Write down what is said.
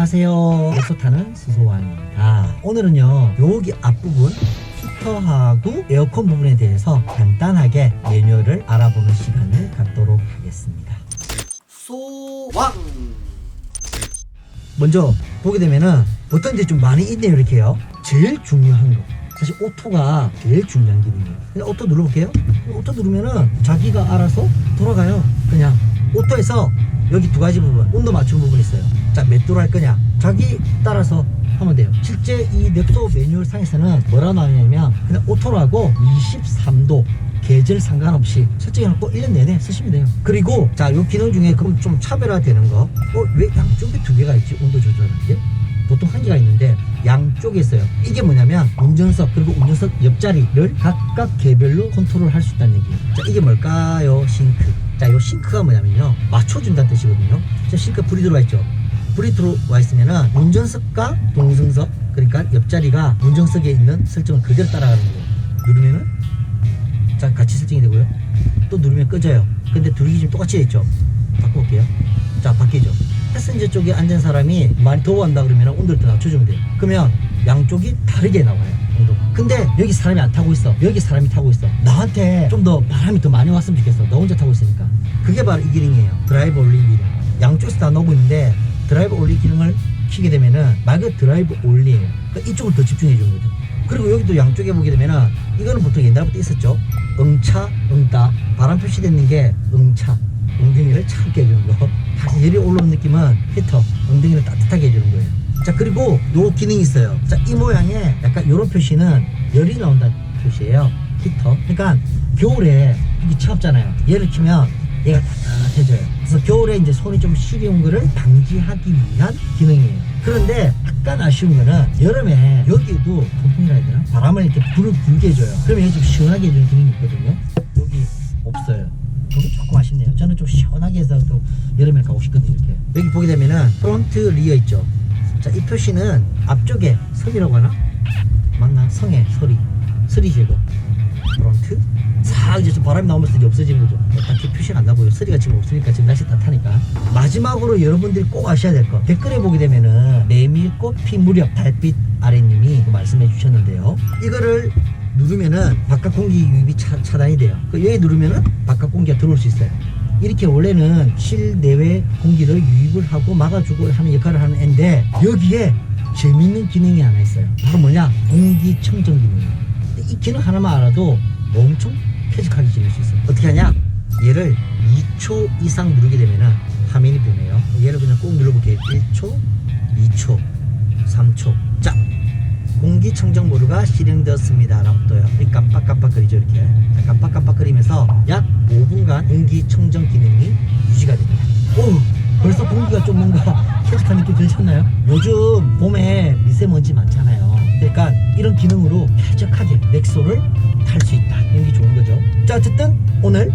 안녕하세요. 엑소 타는 수소왕입니다. 오늘은요, 여기 앞부분 히터하고 에어컨 부분에 대해서 간단하게 매뉴얼을 알아보는 시간을 갖도록 하겠습니다. 소왕! 먼저 보게 되면은 어떤 데좀 많이 있네요, 이렇게요. 제일 중요한 거. 사실 오토가 제일 중요한 기능이에요. 그냥 오토 눌러볼게요. 오토 누르면은 자기가 알아서 돌아가요. 그냥 오토에서 여기 두 가지 부분, 온도 부분이 있어요. 자, 몇 도로 할 거냐? 자기 따라서 하면 돼요. 실제 이 넥소 매뉴얼 상에서는 뭐라 나오냐면 그냥 오토로 하고 23도 계절 상관없이 설정해놓고 1년 내내 쓰시면 돼요. 그리고 자, 요 기능 중에 그럼 좀 차별화되는 거. 어, 왜 양쪽에 두 개가 있지? 온도 조절하는 게? 보통 한 개가 있는데 양쪽에 있어요. 이게 뭐냐면 운전석 그리고 운전석 옆자리를 각각 개별로 컨트롤 할 수 있다는 얘기예요. 자, 이게 뭘까요? 싱크. 자, 요 싱크가 뭐냐면요. 맞춰준다는 뜻이거든요. 자, 싱크 불이 들어와 있죠. 불이 들어와 있으면은 운전석과 동승석 그러니까 옆자리가 운전석에 있는 설정을 그대로 따라가는 거예요. 누르면은 자 같이 설정이 되고요. 또 누르면 꺼져요. 근데 둘이 지금 똑같이 돼 있죠. 바꿔볼게요. 자 바뀌죠. 패센저 쪽에 앉은 사람이 많이 더워한다 그러면 온도를 더 낮춰주면 돼요. 그러면 양쪽이 다르게 나와요. 근데 여기 사람이 안 타고 있어. 여기 사람이 타고 있어. 나한테 좀 더 바람이 더 많이 왔으면 좋겠어. 너 혼자 타고 있으니까. 그게 바로 이 기능이에요. 드라이브 올리 기능. 양쪽에서 다 넣고 있는데 드라이브 올리 기능을 키게 되면은 말 그대로 드라이브 올리예요. 그러니까 이쪽을 더 집중해 주는 거죠. 그리고 여기도 양쪽에 보게 되면은 이거는 보통 옛날부터 있었죠. 응차, 응따. 바람 표시되는 게 응차. 엉덩이를 차게 해주는 거. 다시 열이 올라오는 느낌은 히터. 엉덩이를 따뜻하게 해주는 거예요. 자, 그리고 요 기능이 있어요. 자, 이 모양의 약간 요런 표시는 열이 나온다는 표시예요. 히터. 그러니까 겨울에 이게 차갑잖아요. 얘를 키면 얘가 따뜻 해져요. 그래서 겨울에 이제 손이 좀 시려운 거를 방지하기 위한 기능이에요. 그런데 약간 아쉬운 거는 여름에 여기도 통풍이라 해야 되나? 바람을 이렇게 불을 불게 해줘요. 그러면 이게 좀 시원하게 해주는 기능이 있거든요. 여기 없어요. 여기 조금 아쉽네요. 저는 좀 시원하게 해서 또 여름에 가고 싶거든요. 이렇게. 여기 보게 되면은 프론트 리어 있죠. 자, 이 표시는 앞쪽에 선이라고 하나? 맞나? 성에 소리. 소리 제거. 프론트. 싹 이제 좀 바람이 나오면서 이제 없어지는 거죠. 뭐 딱히 표시가 안 나고요. 소리가 지금 없으니까 지금 날씨 따뜻하니까. 마지막으로 여러분들이 꼭 아셔야 될 거. 댓글에 보게 되면은 메밀꽃 피 무렵 달빛 아래님이 말씀해 주셨는데요. 이거를 누르면은 바깥 공기 유입이 차, 차단이 돼요. 그 여기 누르면은 바깥 공기가 들어올 수 있어요. 이렇게 원래는 실내외 공기를 유입을 하고 막아주고 하는 역할을 하는 앤데 여기에 재밌는 기능이 하나 있어요. 바로 뭐냐? 공기청정 기능이에요. 이 기능 하나만 알아도 엄청 쾌적하게 지낼 수 있어요. 어떻게 하냐? 얘를 2초 이상 누르게 되면은 화면이 변해요. 얘를 그냥 꼭 눌러볼게요. 1초, 2초, 3초. 자, 공기청정 모드가 실행되었습니다. 라고 떠요. 이 깜빡깜빡거리죠, 이렇게. 자, 깜빡깜빡거리면서 약 5분간 공기청정 기능이 유지가 됩니다. 오, 벌써 공기가 좀 뭔가 쾌적한 느낌 들잖아요? 요즘 봄에 미세먼지 많잖아요. 그러니까 이런 기능으로 쾌적하게 넥소를 탈 수 있다. 이런 게 좋은 거죠. 자, 어쨌든 오늘